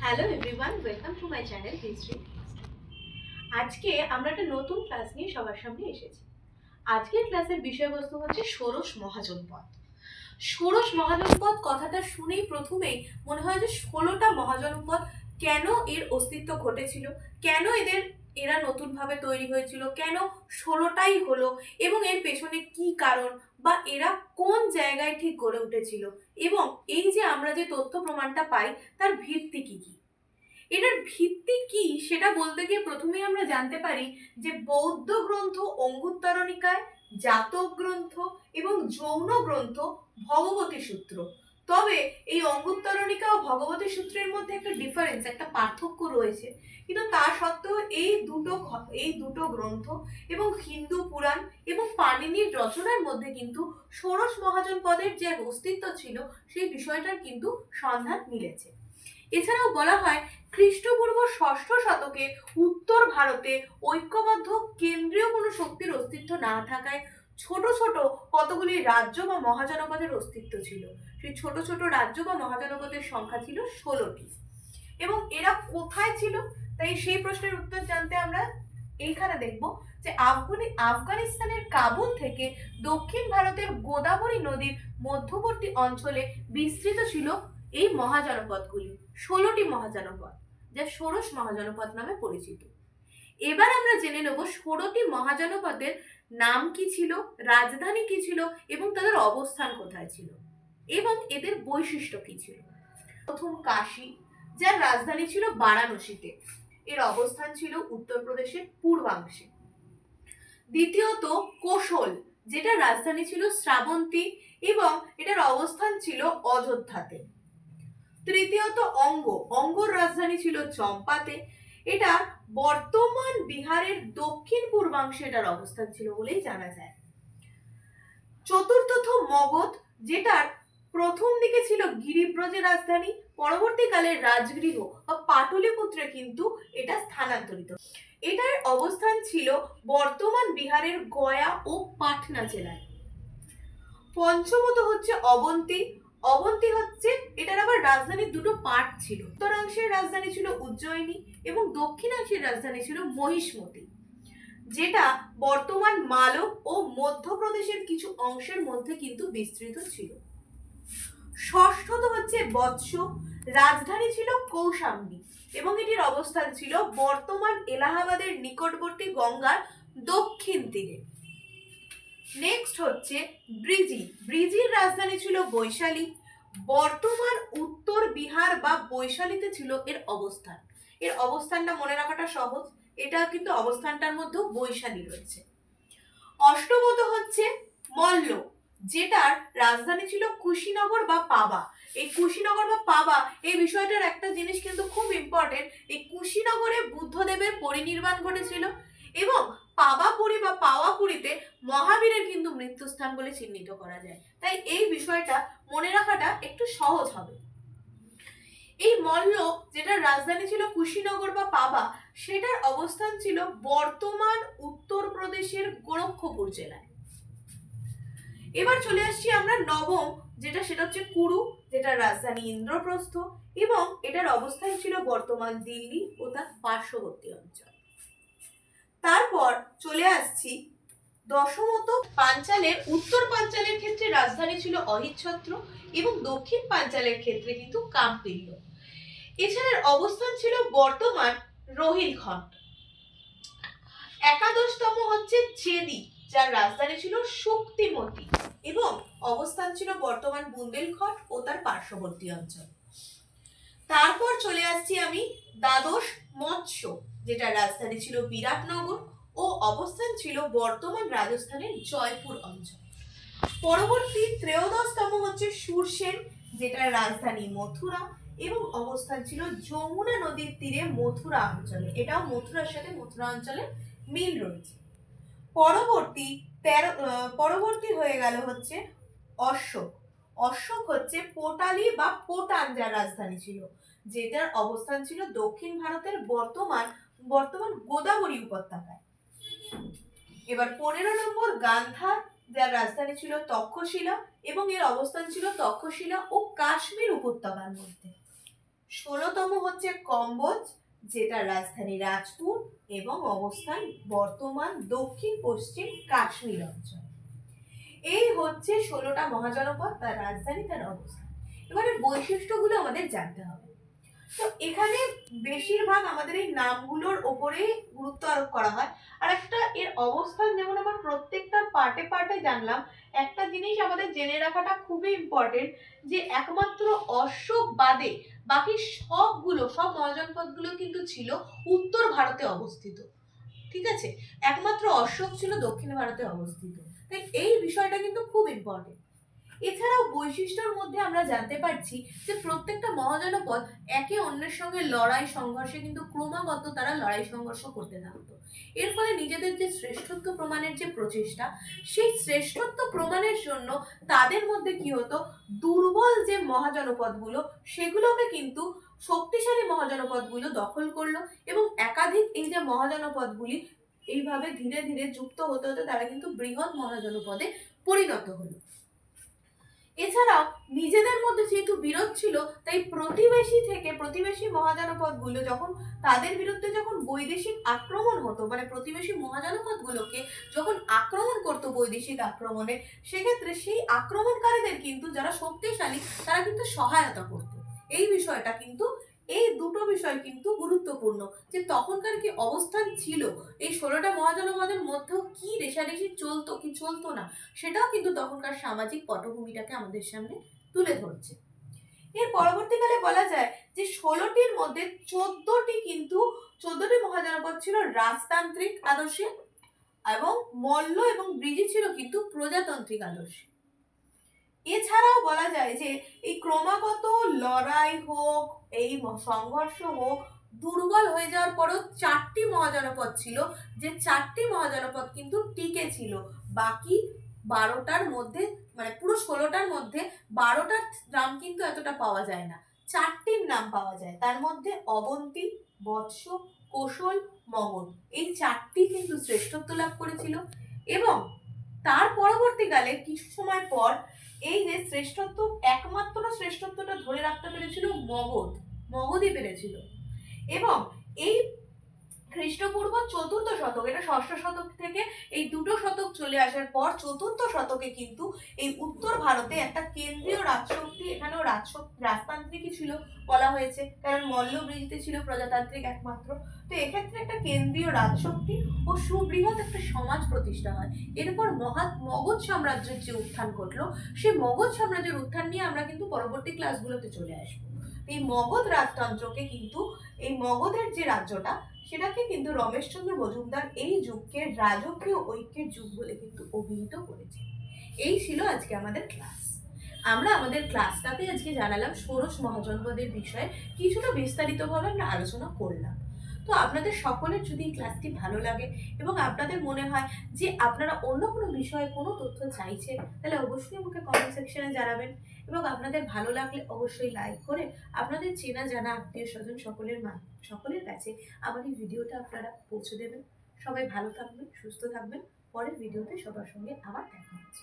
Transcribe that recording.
Hello everyone welcome to my channel history আজকে আমরা একটা নতুন ক্লাস নিয়ে সবার সামনে এসেছি। আজকের ক্লাসের বিষয়বস্তু হচ্ছে ষোড়শ মহাজনপদ ষোড়শ মহাজনপদ কথাটা শুনেই প্রথমেই মনে হয় যে ষোলোটা মহাজনপদ কেন এর অস্তিত্ব ঘটেছিল? কেন এদের, এরা নতুনভাবে তৈরি হয়েছিল? কেন ষোলোটাই হলো? এবং এর পেছনে কি কারণ? বা এরা কোন জায়গায় ঠিক গড়ে উঠেছিল এবং এই যে আমরা যে তথ্য প্রমাণটা পাই, তার ভিত্তি কি কি? এটার ভিত্তি কি সেটা বলতে গিয়ে প্রথমেই আমরা জানতে পারি যে বৌদ্ধ গ্রন্থ অঙ্গুত্তরণিকায়, জাতক গ্রন্থ এবং যৌন গ্রন্থ ভগবতী সূত্র। তবে এই অঙ্গুত্তরণিকা ও ভগবতী সূত্রের মধ্যে একটা ডিফারেন্স একটা পার্থক্য রয়েছে। কিন্তু তা সত্ত্বেও এই দুটো এই দুটো গ্রন্থ এবং হিন্দু পুরাণ এবং পাণিনির রচনার মধ্যে কিন্তু ষোড়শ মহাজন পদের যে অস্তিত্ব ছিল, সেই বিষয়টার কিন্তু সন্ধান মিলেছে। এছাড়াও বলা হয়, খ্রিস্টপূর্ব ষষ্ঠ শতকে উত্তর ভারতে ঐক্যবদ্ধ কেন্দ্রীয় কোনো শক্তির অস্তিত্ব না থাকায় ছোট ছোট কতগুলি রাজ্য বা মহাজনপদের অস্তিত্ব ছিল। ছোট ছোট রাজ্য বা মহাজনপদের সংখ্যা ছিল ষোলোটি। এবং এরা কোথায় ছিল? তাই সেই প্রশ্নের উত্তর জানতে আমরা এইখানে দেখব যে আফগানি, আফগানিস্তানের কাবুল থেকে দক্ষিণ ভারতের গোদাবরী নদীর মধ্যবর্তী অঞ্চলে বিস্তৃত ছিল এই মহাজনপদগুলি, ষোলোটি মহাজনপদ, যা ষোড়শ মহাজনপদ নামে পরিচিত। এবার আমরা জেনে নেব ষোলোটি মহাজনপদের নাম কি ছিল, রাজধানী কি ছিল এবং তাদের অবস্থান কোথায় ছিল। এবং এদের বৈশিষ্ট্য কি ছিল? প্রথম কাশী, যার রাজধানী ছিল বারাণসীতে। এর অবস্থান ছিল উত্তরপ্রদেশের পূর্বাংশে। দ্বিতীয়ত কোশল, যেটা রাজধানী ছিল শ্রাবন্তী এবং এটার অবস্থান ছিল অযোধ্যাতে। তৃতীয়ত অঙ্গ, অঙ্গর রাজধানী ছিল চম্পাতে। এটা বর্তমান বিহারের দক্ষিণ পূর্বাংশে এটার অবস্থান ছিল বলেই জানা যায়। চতুর্থত মগধ, যেটার প্রথম দিকে ছিল গিরিব্রজের রাজধানী, পরবর্তীকালে রাজগৃহ বা পাটলিপুত্রে কিন্তু এটা স্থানান্তরিত। এটার অবস্থান ছিল বর্তমান বিহারের গয়া ও পাটনা জেলায়। পঞ্চমত হচ্ছে অবন্তী। অবন্তী হচ্ছে, এটার আবার রাজধানীর দুটো পার্ট ছিল। উত্তরাংশের রাজধানী ছিল উজ্জয়িনী এবং দক্ষিণাংশের রাজধানী ছিল মহিষ্মতি। যেটা বর্তমান মালব ও মধ্যপ্রদেশের কিছু অংশের মধ্যে কিন্তু বিস্তৃত ছিল। ষষ্ঠত হচ্ছে বৎস, রাজধানী ছিল কৌশাম্বী এবং এটির অবস্থান ছিল বর্তমান এলাহাবাদের নিকটবর্তী গঙ্গার দক্ষিণ তীরে। নেক্সট হচ্ছে ব্রিজি। ব্রিজির রাজধানী ছিল বৈশালী। বর্তমান উত্তর বিহার বা বৈশালীতে ছিল এর অবস্থান। এর অবস্থানটা মনে রাখাটা সহজ। এটা কিন্তু অবস্থানটার মধ্যেও বৈশালী রয়েছে। অষ্টমত হচ্ছে মল্ল। যেটার রাজধানী ছিল কুশীনগর বা পাবা। এই কুশীনগর বা পাবা এই বিষয়টার একটা জিনিস কিন্তু খুব ইম্পর্টেন্ট এই কুশীনগরে বুদ্ধদেবের পরিনির্বাণ ঘটেছিল এবং পাবাপুরী বা পাওয়াপুরীতে মহাবীরের কিন্তু মৃত্যুস্থান বলে চিহ্নিত করা যায়। তাই এই বিষয়টা মনে রাখাটা একটু সহজ হবে। এই মল্ল যেটার রাজধানী ছিল কুশীনগর বা পাবা, সেটার অবস্থান ছিল বর্তমান উত্তরপ্রদেশের গোরক্ষপুর জেলায়। এবার চলে আসছি আমরা নবম, যেটা সেটা হচ্ছে কুরু, যেটা রাজধানী ইন্দ্রপ্রস্থ এবং এটার অবস্থান ছিল বর্তমান দিল্লি ও তার পার্শ্ববর্তী অঞ্চল। তারপর চলে আসছি দশমত পাঞ্চালের, উত্তর পাঞ্চালের ক্ষেত্রে রাজধানী ছিল অহিচ্ছত্র এবং দক্ষিণ পাঞ্চালের ক্ষেত্রে কিন্তু কাম্পিল্য। এছাড়ার অবস্থান ছিল বর্তমান রোহিলখণ্ড। একাদশতম হচ্ছে চেদি। যার রাজধানী ছিল শক্তিমতি এবং অবস্থান ছিল বর্তমান বুন্দেলখণ্ড ও তার পার্শ্ববর্তী অঞ্চল। তারপর চলে আসছি আমি দ্বাদশ মৎস্য যেটা রাজধানী ছিল বিরাটনগর ও অবস্থান ছিল বর্তমান রাজস্থানের জয়পুর অঞ্চল। পরবর্তী ত্রয়োদশতম হচ্ছে সুরসেন, যেটার রাজধানী মথুরা এবং অবস্থান ছিল যমুনা নদীর তীরে মথুরা অঞ্চলে। এটাও মথুরার সাথে মথুরা অঞ্চলের মিল রয়েছে। পরবর্তী তেরো পরবর্তী হয়ে গেল হচ্ছে অশোক। অশোক হচ্ছে পোটালি বা পোটান যার রাজধানী ছিল, যেটার অবস্থান ছিল দক্ষিণ ভারতের বর্তমান বর্তমান গোদাবরী উপত্যকায়। এবার পনেরো নম্বর গান্ধার যার রাজধানী ছিল তক্ষশিলা এবং এর অবস্থান ছিল তক্ষশিলা ও কাশ্মীর উপত্যকার মধ্যে। ষোলোতম হচ্ছে কম্বোজ যেটা রাজধানী রাজপুর এবং অবস্থান বর্তমান দক্ষিণ পশ্চিম কাশ্মীর অঞ্চল। এই হচ্ছে ষোলোটা মহাজনপদ তার রাজধানী তার অবস্থান। এবারে বৈশিষ্ট্যগুলো আমাদের জানতে হবে। তো এখানে বেশিরভাগ আমাদের এই নামগুলোর ওপরে গুরুত্ব আরোপ করা হয়। আর একটা এর অবস্থান যেমন আমার প্রত্যেকটা পার্টে পার্টে জানলাম, একটা জিনিস আমাদের জেনে রাখাটা খুবই ইম্পর্টেন্ট যে একমাত্র অশোক বাদে বাকি সবগুলো, সব মহাজনপদগুলো কিন্তু ছিল উত্তর ভারতে অবস্থিত। ঠিক আছে? একমাত্র অশোক ছিল দক্ষিণ ভারতে অবস্থিত। তাই এই বিষয়টা কিন্তু খুব ইম্পর্টেন্ট এছাড়াও বৈশিষ্ট্যের মধ্যে আমরা জানতে পারছি যে প্রত্যেকটা মহাজনপদ একে অন্যের সঙ্গে লড়াই সংঘর্ষে কিন্তু ক্রমাগত তারা লড়াই সংঘর্ষ করতে থাকতো। এর ফলে নিজেদের যে শ্রেষ্ঠত্ব প্রমাণের যে প্রচেষ্টা, সেই শ্রেষ্ঠত্ব প্রমাণের জন্য তাদের মধ্যে কি হতো? দুর্বল যে মহাজনপদগুলো, সেগুলোকে কিন্তু শক্তিশালী মহাজনপদগুলো দখল করল এবং একাধিক এই যে মহাজনপদগুলি এইভাবে ধীরে ধীরে যুক্ত হতে হতে তারা কিন্তু বৃহৎ মহাজনপদে পরিণত হলো। এছাড়াও নিজেদের মধ্যে যেহেতু বিরোধ ছিল, তাই প্রতিবেশী থেকে প্রতিবেশী মহাজনপদগুলো যখন তাদের বিরুদ্ধে যখন বৈদেশিক আক্রমণ হতো মানে প্রতিবেশী মহাজনপদগুলোকে যখন আক্রমণ করতো বৈদেশিক আক্রমণে, সেক্ষেত্রে সেই আক্রমণকারীদের কিন্তু যারা শক্তিশালী, তারা কিন্তু সহায়তা করতো। এই বিষয়টা কিন্তু বিষয় কিন্তু গুরুত্বপূর্ণ যে তখনকার কি অবস্থান ছিল, এই ষোলোটা মহাজনপদের মধ্যেও কি রেশারেশি চলতো, কি চলতো না, সেটাও কিন্তু তখনকার সামাজিক পটভূমিটাকে আমাদের সামনে তুলে ধরছে। এর পরবর্তীকালে বলা যায় যে ষোলোটির মধ্যে চোদ্দটি কিন্তু, চোদ্দটি মহাজনপদ ছিল রাজতান্ত্রিক আদর্শে এবং মল্ল এবং ব্রিজি ছিল কিন্তু প্রজাতান্ত্রিক আদর্শে। এছাড়াও বলা যায় যে এই ক্রমাগত লড়াই হোক, এই সংঘর্ষ হোক, দুর্বল হয়ে যাওয়ার পরেও চারটি মহাজনপদ ছিল। যে চারটি মহাজনপদ কিন্তু টিকে ছিল। বাকি বারোটার মধ্যে মানে পুরো ষোলোটার মধ্যে বারোটার নাম কিন্তু এতটা পাওয়া যায় না। চারটির নাম পাওয়া যায়। তার মধ্যে অবন্তী, বৎস, কৌশল মগধ এই চারটি কিন্তু শ্রেষ্ঠত্ব লাভ করেছিল। এবং তার পরবর্তীকালে কিছু সময় পর এই যে শ্রেষ্ঠত্ব একমাত্র শ্রেষ্ঠত্বটা ধরে রাখতে পেরেছিল মগধ মগধই পেরেছিল। এবং এই খ্রিস্টপূর্ব চতুর্থ শতক, এটা ষষ্ঠ শতক থেকে এই দুটো শতক চলে আসার পর চতুর্থ শতকে কিন্তু এই উত্তর ভারতে একটা কেন্দ্রীয় রাজশক্তি, এখানেও রাজশক্তি, রাজতান্ত্রিকই ছিল বলা হয়েছে। কারণ মল্ল ব্রিজতে ছিল প্রজাতান্ত্রিক একমাত্র। তো এক্ষেত্রে একটা কেন্দ্রীয় রাজশক্তি ও সুবৃহৎ একটা সমাজ প্রতিষ্ঠা হয়। এরপর মহা মগধ সাম্রাজ্যের যে উত্থান ঘটলো, সেই মগধ সাম্রাজ্যের উত্থান নিয়ে আমরা কিন্তু পরবর্তী ক্লাসগুলোতে চলে আসব। এই মগধ রাজতন্ত্রকে কিন্তু, এই মগধের যে রাজ্যটা সেটাকে কিন্তু রমেশচন্দ্র মজুমদার এই যুগকে রাজকীয় ঐক্যের যুগ বলে কিন্তু অভিহিত করেছে। এই ছিল আজকে আমাদের ক্লাস আমরা আমাদের ক্লাসটাতে আজকে জানালাম ষোড়শ মহাজনপদের বিষয়ে। কিছুটা বিস্তারিতভাবে আমরা আলোচনা করলাম। তো আপনাদের সকলের যদি ক্লাসটি ভালো লাগে এবং আপনাদের মনে হয় যে আপনারা অন্য কোনো বিষয়ে কোনো তথ্য চাইছেন তাহলে অবশ্যই আমাকে কমেন্ট সেকশনে জানাবেন। এবং আপনাদের ভালো লাগলে অবশ্যই লাইক করে আপনাদের চেনা জানা আত্মীয় স্বজন সকলের মা, সকলের কাছে আমার এই ভিডিওটা আপনারা পৌঁছে দেবেন। সবাই ভালো থাকবেন, সুস্থ থাকবেন। পরের ভিডিওতে সবার সঙ্গে আবার দেখা হচ্ছে।